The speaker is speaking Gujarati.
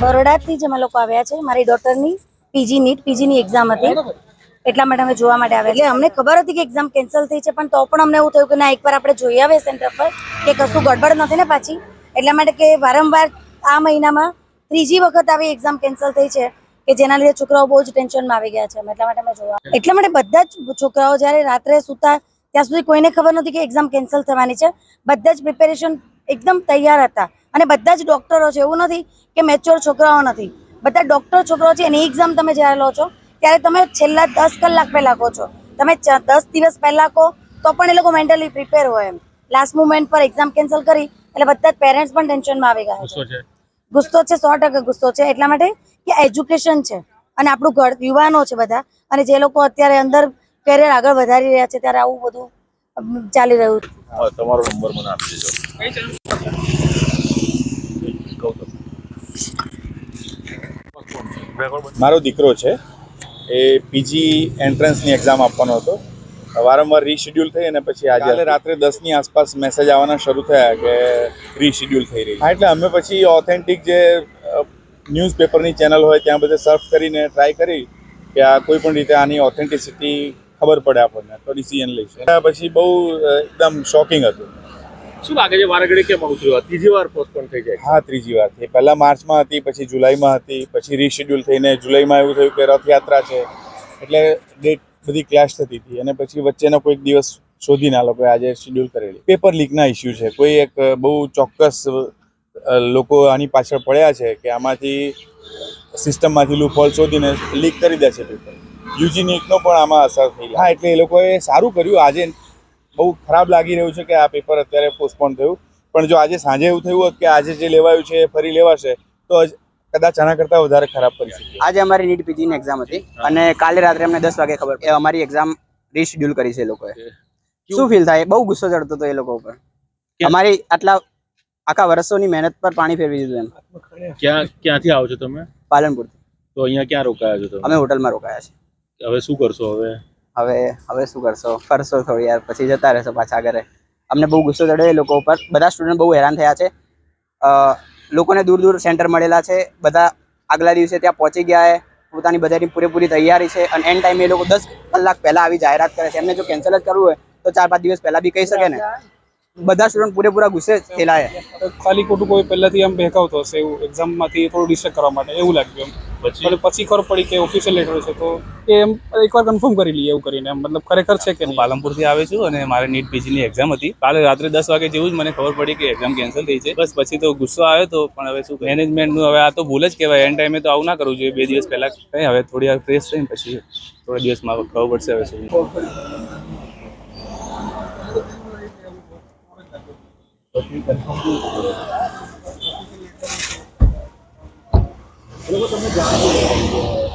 બરોડાથી જ અમે લોકો આવ્યા છે. મારી ડોટરની પીજી નીટ પીજીની એક્ઝામ હતી. એટલા માટે અમે જોવા માટે આવ્યા. એટલે અમને ખબર હતી કે એક્ઝામ કેન્સલ થઈ છે પણ તો પણ અમને એવું થયું કે ના એકવાર આપણે જોઈ આવીએ સેન્ટર પર કે કશું ગડબડ નથી ને પાછી. એટલા માટે કે વારંવાર આ મહિનામાં ત્રીજી વખત આવી એક્ઝામ કેન્સલ થઈ છે કે જેના લીધે છોકરાઓ બહુ જ ટેન્શનમાં આવી ગયા છે. એટલા માટે અમે જોવા એટલા માટે બધા જ છોકરાઓ જ્યારે રાત્રે સૂતા ત્યાં સુધી કોઈને ખબર નથી કે એક્ઝામ કેન્સલ થવાની છે. બધા જ પ્રિપેરેશન એકદમ તૈયાર હતા. અને બધા જ ડોક્ટરો છે એવું નથી કે મેચ્યોર છોકરાઓ નથી. બધા ડૉક્ટર છોકરાઓ છે એની એક્ઝામ તમે જ્યારે લો છો ત્યારે તમે છેલ્લા દસ કલાક પહેલાં કહો છો. તમે ચ- દસ દિવસ પહેલા કહો તો પણ એ લોકો મેન્ટલી પ્રિપેર હોય એમ. લાસ્ટ મુમેન્ટ પર એક્ઝામ કેન્સલ કરી એટલે બધા જ પેરેન્ટ્સ પણ ટેન્શનમાં આવી ગયા છે. છે. ગુસ્સો છે સો ટકા ગુસ્સો છે એટલા માટે કે એજ્યુકેશન છે. અને આપણું ઘર યુવાનો છે બધા. અને જે લોકો અત્યારે અંદર કેરિયર આગળ વધારી રહ્યા છે ત્યારે આવું બધું ચાલી રહ્યું છે. તમારો નંબર મને આપી દેજો. મારો દીકરો છે. એ પીજી એન્ટ્રન્સની એક્ઝામ આપવાનો હતો. વારંવાર રીશેડ્યુલ થઈ અને પછી આજે રાત્રે દસની આસપાસ મેસેજ આવવાના શરૂ થયા કે રીશેડ્યુલ થઈ રહી હા એટલે અમે પછી ઓથેન્ટિક જે ન્યૂઝપેપરની ચેનલ હોય ત્યાં બધે સર્ફ કરીને ટ્રાય કરી કે આ કોઈ પણ રીતે આની ઓથેન્ટિસિટી ખબર પડે આપણને. તો ડિસિઝન લઈશું. પછી બહુ એકદમ શોકિંગ હતું. શું લાગે છે વારગડી કેમ આવું ત્રીજી વાર પોસ્ટપોન થઈ જાય હા ત્રીજી વાર થઈ. પહેલા માર્ચમાં હતી પછી જુલાઈમાં હતી પછી રીશેડ્યુલ થઈને જુલાઈમાં એવું થયું કે રથયાત્રા છે. એટલે ડેટ બધી ક્લેશ થતી હતી. અને પછી વચ્ચેનો કોઈક દિવસ શોધીને આ લોકોએ આજે શેડ્યુલ કરેલી. પેપર લીકના ઇસ્યુ છે. કોઈ એક બહુ ચોક્કસ લોકો આની પાછળ પડ્યા છે કે આમાંથી સિસ્ટમમાંથી લૂપહોલ શોધીને લીક કરી દે છે પેપર યુજી નીટનો પણ આમાં અસર થઈ હા એટલે એ લોકોએ સારું કર્યું. આજે બહુ ખરાબ લાગી રહ્યું છે કે આ પેપર અત્યારે પોસ્ટપોન થયું. પણ જો આજે સાંજે એવું થયું હોત કે આજે જે લેવાયું છે એ ફરી લેવાશે તો કદાચ આના કરતાં વધારે ખરાબ પરિસ્થિતિ આજે અમારી નીટ પીજીની એક્ઝામ હતી અને કાલે રાત્રે અમને દસ વાગે ખબર. એ અમારી એક્ઝામ રીશેડ્યુલ કરી છે એ લોકોએ. શું ફીલ થાય? બહુ ગુસ્સો ચડતો હતો એ લોકો ઉપર. અમારી આટલા આખા વર્ષોની મહેનત પર પાણી ફેરવી દીધું એમ. ક્યાં ક્યાંથી આવો છો તમે? પાલનપુર તો અહીંયા ક્યાં રોકાયા છો અમે તમે હોટલમાં રોકાયા છે હવે શું કરશો હવે? હવે હવે શું કરશો? ફરશો થોડી યાર પછી જતા રહેશો પાછા ઘરે. અમને બહુ ગુસ્સો ચડ્યો એ લોકો ઉપર. બધા સ્ટુડન્ટ બહુ હેરાન થયા છે. લોકોને દૂર દૂર સેન્ટર મળેલા છે. બધા આગલા દિવસે ત્યાં પહોંચી ગયા છે. પોતાની બધાની પૂરેપૂરી તૈયારી છે. અને એન્ડ ટાઈમ એ લોકો દસ કલાક પહેલા આવી જાહેરાત કરે છે. એમને જો કેન્સલ જ કરવું હોય, તો ચાર પાંચ દિવસ પહેલાં બી કહી શકે ને. બધા સ્ટુડન્ટ પૂરેપૂરા ગુસ્સે થયેલા છે. ખાલી ખોટું કોઈ પહેલાથી આમ બહેકાવતો હશે એવું એક્ઝામમાંથી થોડું ડિસ્ટર્બ કરવા માટે એવું લાગ્યું એમ. પછી? ખબર પડી કે ઓફિશિયલ લેટર છે તો એ એમ એકવાર કન્ફર્મ કરી લઈએ એવું કરીને એમ. મતલબ ખરેખર છે કે હું પાલનપુરથી આવે છું અને મારે નીટ પીજીની એક્ઝામ હતી. કાલે રાત્રે દસ વાગે જેવું જ મને ખબર પડી કે એક્ઝામ કેન્સલ થઈ છે. બસ પછી તો ગુસ્સો આવ્યો તો પણ હવે શું મેનેજમેન્ટનું હવે આ તો ભૂલ જ કહેવાય. એન ટાઈમે તો આવું ના કરવું જોઈએ. બે દિવસ પહેલાં કંઈ હવે થોડી વાર ફ્રેશ થઈને પછી થોડા દિવસમાં ખબર પડશે હવે શું. પછી કન્ફર્મ તમને જાણ